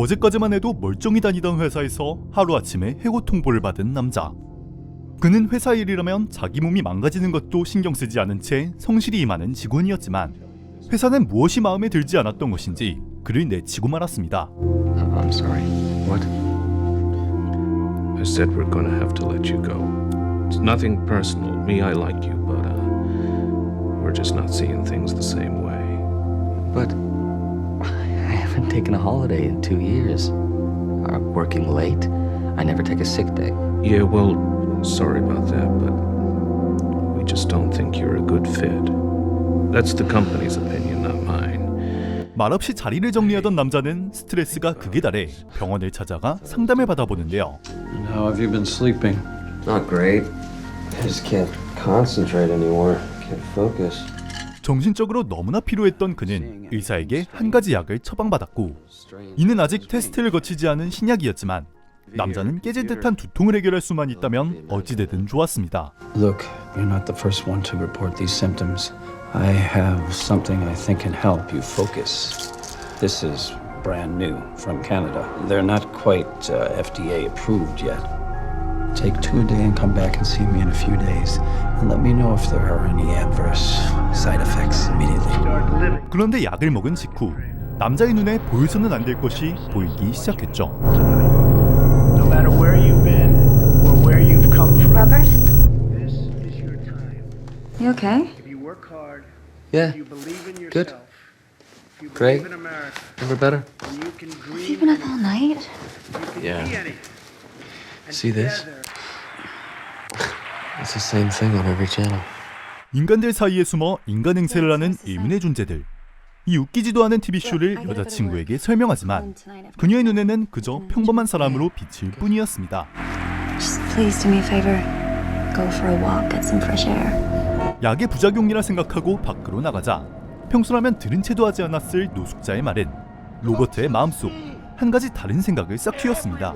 어제까지만 해도 멀쩡히 다니던 회사에서 하루아침에 해고 통보를 받은 남자. 그는 회사 일이라면 자기 몸이 망가지는 것도 신경 쓰지 않은 채 성실히 임하는 직원이었지만 회사는 무엇이 마음에 들지 않았던 것인지 그를 내치고 말았습니다. I'm sorry. What? I said we're gonna have to let you go. It's nothing personal. Me, I like you, but uh, we're just not seeing things the same way. But haven't taken a holiday in two years. Uh, working late. I never take a sick day. Yeah, well, sorry about that, but we just don't think you're a good fit. That's the company's opinion, not mine. 말없이 자리를 정리하던 남자는 스트레스가 극에 달해 병원을 찾아가 상담을 받아보는데요. How have you been sleeping? Not great. I just can't concentrate anymore. Can't focus. 정신적으로 너무나 피로했던 그는 의사에게 한 가지 약을 처방받았고 이는 아직 테스트를 거치지 않은 신약이었지만 남자는 깨질 듯한 두통을 해결할 수만 있다면 어찌되든 좋았습니다. Look, you're not the first one to report these symptoms. I have something I think can help you focus. This is brand new from Canada. They're not quite uh, FDA approved yet. Take two a day and come back and see me in a few days. And let me know if there are any adverse side effects immediately. 그런데 약을 먹은 직후 남자의 눈에 보여서는 안 될 것이 보이기 시작했죠. No matter where you've been or where you've come from, Robert, this is your time. you okay? If you work hard, Yeah. you believe in Good. yourself, if you Great. believe in America, Ever better? and you can dream, You've been up all night. you can Yeah. See this? It's the same thing on every channel. 인간들 사이에 숨어 인간 행세를 하는 의문의 존재들. 이 웃기지도 않은 TV쇼를 여자친구에게 설명하지만 그녀의 눈에는 그저 평범한 사람으로 비칠 뿐이었습니다. Just please do me a favor. Go for a walk, get some fresh air. 약의 부작용이라 생각하고 밖으로 나가자 평소라면 들은 채도 하지 않았을 노숙자의 말은 로버트의 마음속 한 가지 다른 생각을 싹 틔웠습니다.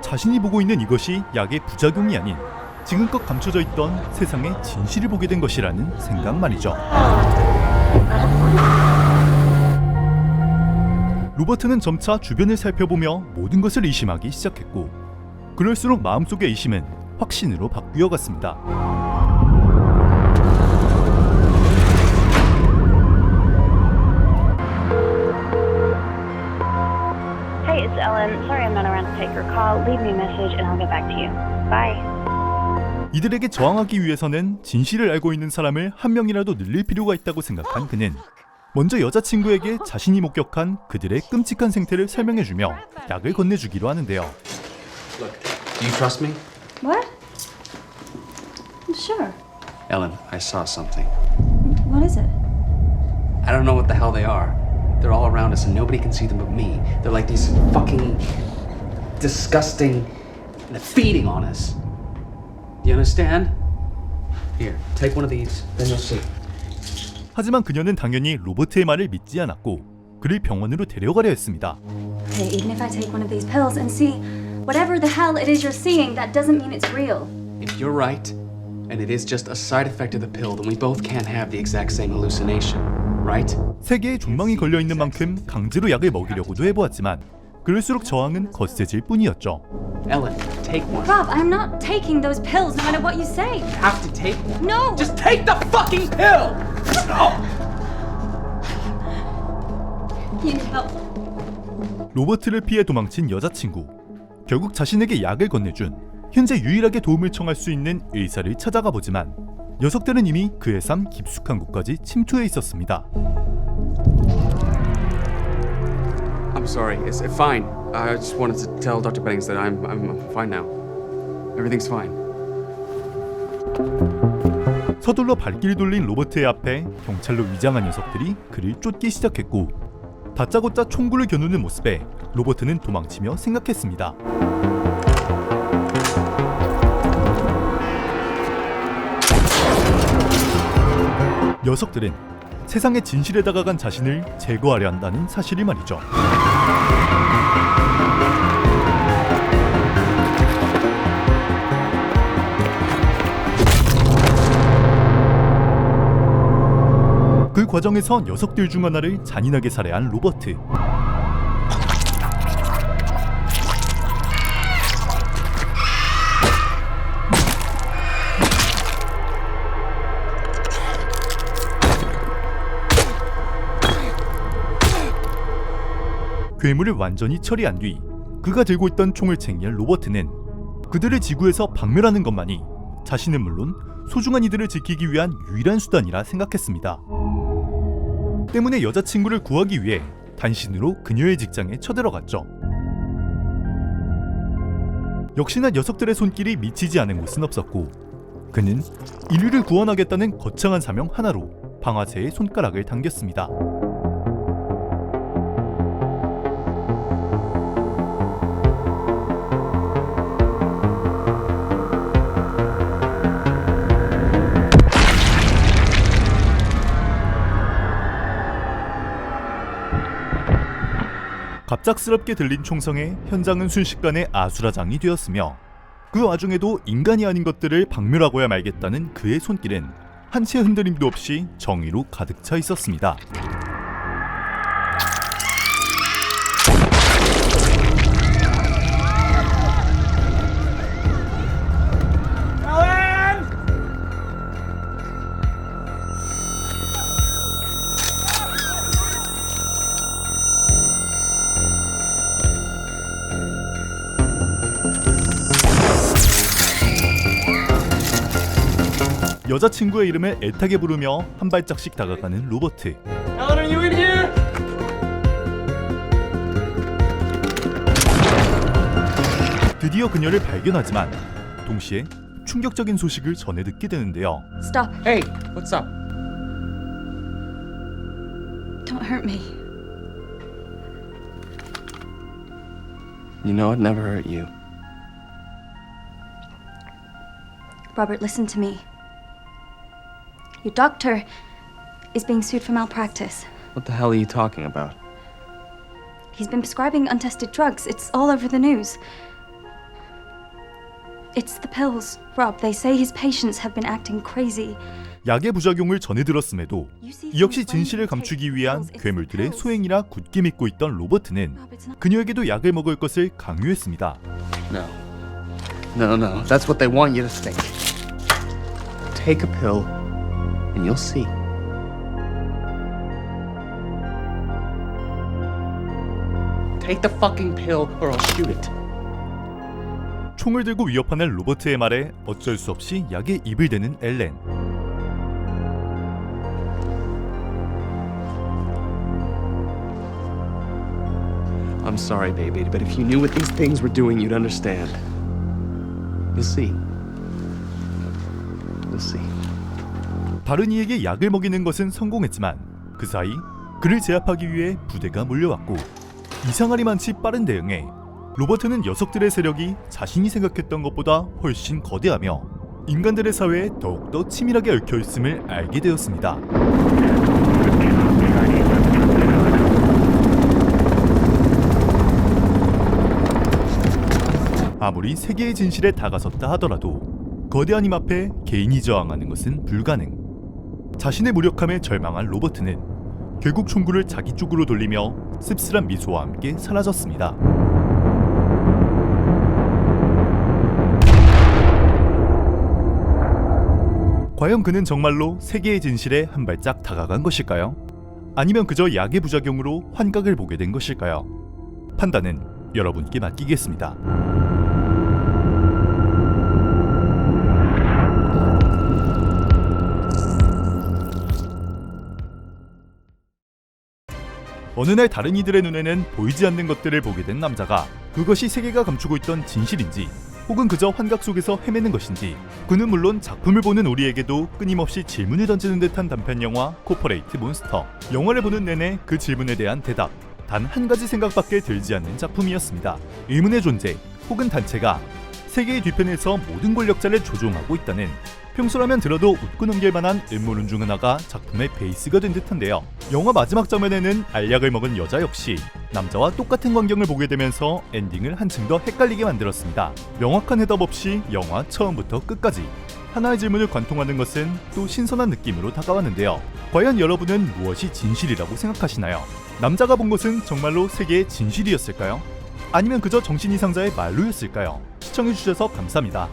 자신이 보고 있는 이것이 약의 부작용이 아닌 지금껏 감춰져 있던 세상의 진실을 보게 된 것이라는 생각 말이죠. 로버트는 점차 주변을 살펴보며 모든 것을 의심하기 시작했고 그럴수록 마음속의 의심은 확신으로 바뀌어 갔습니다. Hey, it's Ellen. Sorry I'm not around to take your call. Leave me a message and I'll get back to you. Bye. 이들에게 저항하기 위해서는 진실을 알고 있는 사람을 한 명이라도 늘릴 필요가 있다고 생각한 그는 먼저 여자친구에게 자신이 목격한 그들의 끔찍한 생태를 설명해주며 약을 건네주기로 하는데요. Look, do you trust me? What? Sure. Ellen, I saw something. What is it? I don't know what the hell they are. They're all around us and nobody can see them but me. They're like these fucking disgusting. They're feeding on us. You understand? Here, take one of these, then you'll see. 하지만 그녀는 당연히 로버트의 말을 믿지 않았고 그를 병원으로 데려가려 했습니다. Hey, even if I take one of these pills and see whatever the hell it is you're seeing, that doesn't mean it's real. If you're right, and it is just a side effect of the pill, then we both can't have the exact same hallucination, right? 세계에 존망이 걸려 있는 만큼 강제로 약을 먹이려고도 해보았지만 그럴수록 저항은 거세질 뿐이었죠. Ellen, take one. Rob, I'm not taking those pills no matter what you say. You have to take one. No! Just take the fucking pill! 로버트를 피해 도망친 여자친구. 결국 자신에게 약을 건네준 현재 유일하게 도움을 청할 수 있는 의사를 찾아가 보지만 녀석들은 이미 그의 삶 깊숙한 곳까지 침투해 있었습니다. I'm sorry. It's uh, fine. I just wanted to tell Dr. Bennings that I'm, I'm fine now. Everything's fine. 서둘러 발길 돌린 로버트의 앞에 경찰로 위장한 녀석들이 그를 쫓기 시작했고 다짜고짜 총구를 겨누는 모습에 로버트는 도망치며 생각했습니다. 녀석들은 세상의 진실에 다가간 자신을 제거하려 한다는 사실이 말이죠. 그 과정에서 녀석들 중 하나를 잔인하게 살해한 로버트. 괴물을 완전히 처리한 뒤 그가 들고 있던 총을 챙긴 로버트는 그들을 지구에서 박멸하는 것만이 자신은 물론 소중한 이들을 지키기 위한 유일한 수단이라 생각했습니다. 때문에 여자친구를 구하기 위해 단신으로 그녀의 직장에 쳐들어갔죠. 역시나 녀석들의 손길이 미치지 않은 곳은 없었고 그는 인류를 구원하겠다는 거창한 사명 하나로 방아쇠의 손가락을 당겼습니다. 갑작스럽게 들린 총성에 현장은 순식간에 아수라장이 되었으며 그 와중에도 인간이 아닌 것들을 박멸하고야 말겠다는 그의 손길은 한채 흔들림도 없이 정의로 가득 차 있었습니다. 여자친구의 이름을 애타게 부르며 한 발짝씩 다가가는 로버트. 드디어 그녀를 발견하지만 동시에 충격적인 소식을 전해 듣게 되는데요. Stop. Hey, what's up? Don't hurt me. You know I'd never hurt you. Robert, listen to me. Your doctor is being sued for malpractice. What the hell are you talking about? He's been prescribing untested drugs. It's all over the news. It's the pills, Rob. They say his patients have been acting crazy. 약의 부작용을 전해 들었음에도 You see 이 역시 things when 진실을 you take 감추기 위한 pills, it's the 괴물들의 pills. 소행이라 굳게 믿고 있던 로버트는 Rob, it's not. 그녀에게도 약을 먹을 것을 강요했습니다. No. No, no. That's what they want you to think. Take a pill, and you'll see. Take the fucking pill, or I'll shoot it. 총을 들고 위협하는 로버트의 말에 어쩔 수 없이 약에 입을 대는 엘렌. I'm sorry, baby, but if you knew what these things were doing, you'd understand. You'll see. You'll see. 다른 이에게 약을 먹이는 것은 성공했지만 그 사이 그를 제압하기 위해 부대가 몰려왔고 이상하리만치 빠른 대응에 로버트는 녀석들의 세력이 자신이 생각했던 것보다 훨씬 거대하며 인간들의 사회에 더욱더 치밀하게 얽혀 있음을 알게 되었습니다. 아무리 세계의 진실에 다가섰다 하더라도 거대한 힘 앞에 개인이 저항하는 것은 불가능. 자신의 무력함에 절망한 로버트는 결국 총구를 자기 쪽으로 돌리며 씁쓸한 미소와 함께 사라졌습니다. 과연 그는 정말로 세계의 진실에 한 발짝 다가간 것일까요? 아니면 그저 약의 부작용으로 환각을 보게 된 것일까요? 판단은 여러분께 맡기겠습니다. 어느 날 다른 이들의 눈에는 보이지 않는 것들을 보게 된 남자가 그것이 세계가 감추고 있던 진실인지 혹은 그저 환각 속에서 헤매는 것인지 그는 물론 작품을 보는 우리에게도 끊임없이 질문을 던지는 듯한 단편 영화 코퍼레이트 몬스터. 영화를 보는 내내 그 질문에 대한 대답 단 한 가지 생각밖에 들지 않는 작품이었습니다. 의문의 존재 혹은 단체가 세계의 뒤편에서 모든 권력자를 조종하고 있다는 평소라면 들어도 웃고 넘길 만한 음모론 중 하나가 작품의 베이스가 된 듯한데요. 영화 마지막 장면에는 알약을 먹은 여자 역시 남자와 똑같은 광경을 보게 되면서 엔딩을 한층 더 헷갈리게 만들었습니다. 명확한 해답 없이 영화 처음부터 끝까지 하나의 질문을 관통하는 것은 또 신선한 느낌으로 다가왔는데요. 과연 여러분은 무엇이 진실이라고 생각하시나요? 남자가 본 것은 정말로 세계의 진실이었을까요? 아니면 그저 정신 이상자의 말로였을까요? 시청해주셔서 감사합니다.